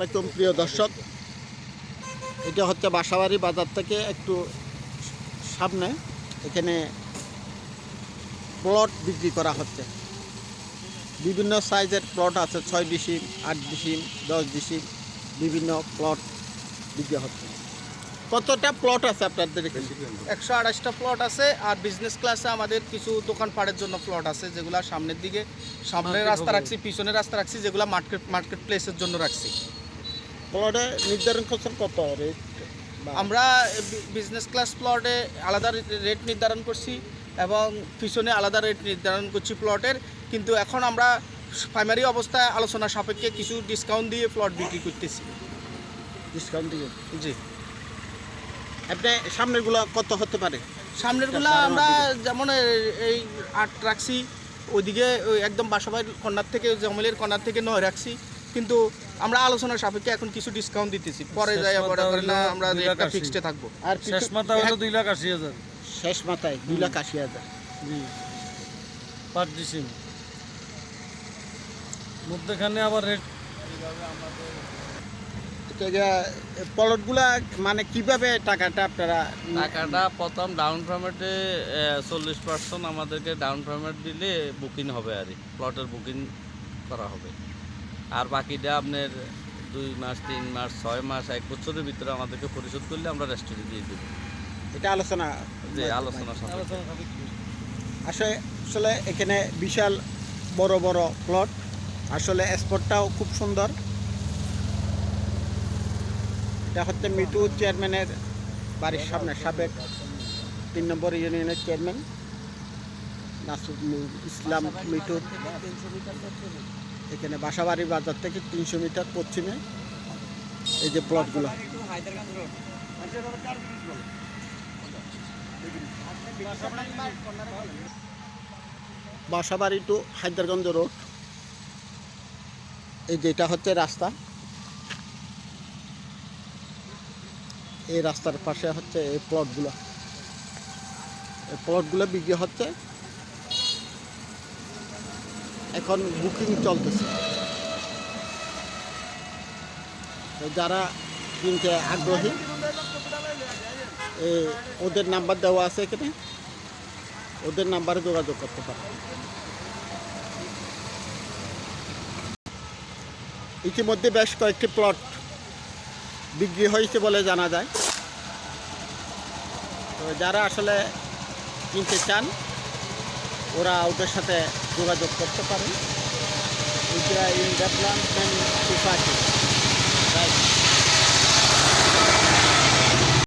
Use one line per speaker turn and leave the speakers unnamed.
আলাইকুম প্রিয় দর্শক। এটা হচ্ছে বাসাবাড়ি বাজার থেকে একটু সামনে। এখানে প্লট বিক্রি করা হচ্ছে। বিভিন্ন সাইজের প্লট আছে ছয় ডিসিম আট ডিসিম দশ ডিসিম বিভিন্ন প্লট বিক্রি হচ্ছে। কতটা প্লট আছে আপনাদের
একশো আঠাশটা প্লট আছে আর বিজনেস ক্লাসে আমাদের কিছু দোকানপাটের জন্য প্লট আছে যেগুলো সামনের দিকে সামনের রাস্তা রাখছি পিছনের রাস্তা রাখছি যেগুলো মার্কেট মার্কেট প্লেসের জন্য রাখছি।
প্লটে নির্ধারণ করছেন কত রেট
আমরা বিজনেস ক্লাস প্লটে আলাদা রেট নির্ধারণ করছি এবং পিছনে আলাদা রেট নির্ধারণ করছি প্লটের কিন্তু এখন আমরা প্রাইমারি অবস্থায় আলোচনা সাপেক্ষে কিছু ডিসকাউন্ট দিয়ে প্লট বিক্রি করতেছি।
ডিসকাউন্ট দিয়ে?
জি।
আপনি সামনেরগুলো কত হতে পারে?
সামনেরগুলো আমরা যেমন এই- আট রাখছি ওইদিকে ওই একদম বাসাবাড়ির কর্নার থেকে জঙ্গলের কর্নার থেকে নয় রাখছি। কিন্তু আমরা আলোচনার সাপেক্ষে এখন কিছু ডিসকাউন্ট দিতেছি। পরে যাই পরে করে না আমরা
দুই লাখ
রেটটা ফিক্সডে থাকব।
আর
শেষ মাথা হলো দুই লাখ আশি হাজার।
শেষ মাথায় দুই লাখ আশি হাজার।
জি। পার ডিসিম মধ্যখানে আবার রেট
প্লটগুলা মানে কীভাবে টাকাটা আপনারা
টাকাটা প্রথম ডাউন পেমেন্টে চল্লিশ পার্সেন্ট আমাদেরকে ডাউন পেমেন্ট দিলে বুকিং হবে আর কি। প্লটের বুকিং করা হবে। আর বাকিটা আপনার দুই মাস তিন মাস ছয় মাস এক বছরের ভিতরে আমাদেরকে পরিশোধ করলে আমরা রেস্টুরেন্ট দিয়ে দেবো।
এটা আলোচনা
যে আলোচনা
আসলে আসলে এখানে বিশাল বড় বড় প্লট আসলে স্পটটাও খুব সুন্দর। এটা হচ্ছে মিটু চেয়ারম্যানের বাড়ির সামনে সাবেক তিন নম্বর ইউনিয়নের চেয়ারম্যান নাসুদুল ইসলাম মিটু এখানে বাসাবাড়ি বাজার থেকে তিনশো মিটার পশ্চিমে এই যে প্লটগুলো বাসাবাড়ি টু হায়দারগঞ্জ রোড। এই যেটা হচ্ছে রাস্তা। এই রাস্তার পাশে হচ্ছে এই প্লটগুলো এই প্লটগুলো বিক্রি হচ্ছে এখন বুকিং চলতেছে। যারা কিনতে আগ্রহী ওদের নাম্বার দেওয়া আছে এখানে। ওদের নাম্বারে যোগাযোগ করতে পারে ইতিমধ্যে বেশ কয়েকটি প্লট বিক্রি হয়েছে বলে জানা যায়। তো যারা আসলে কিনতে চান, ওরা ওদের সাথে যোগাযোগ করতে পারেন। Israel development society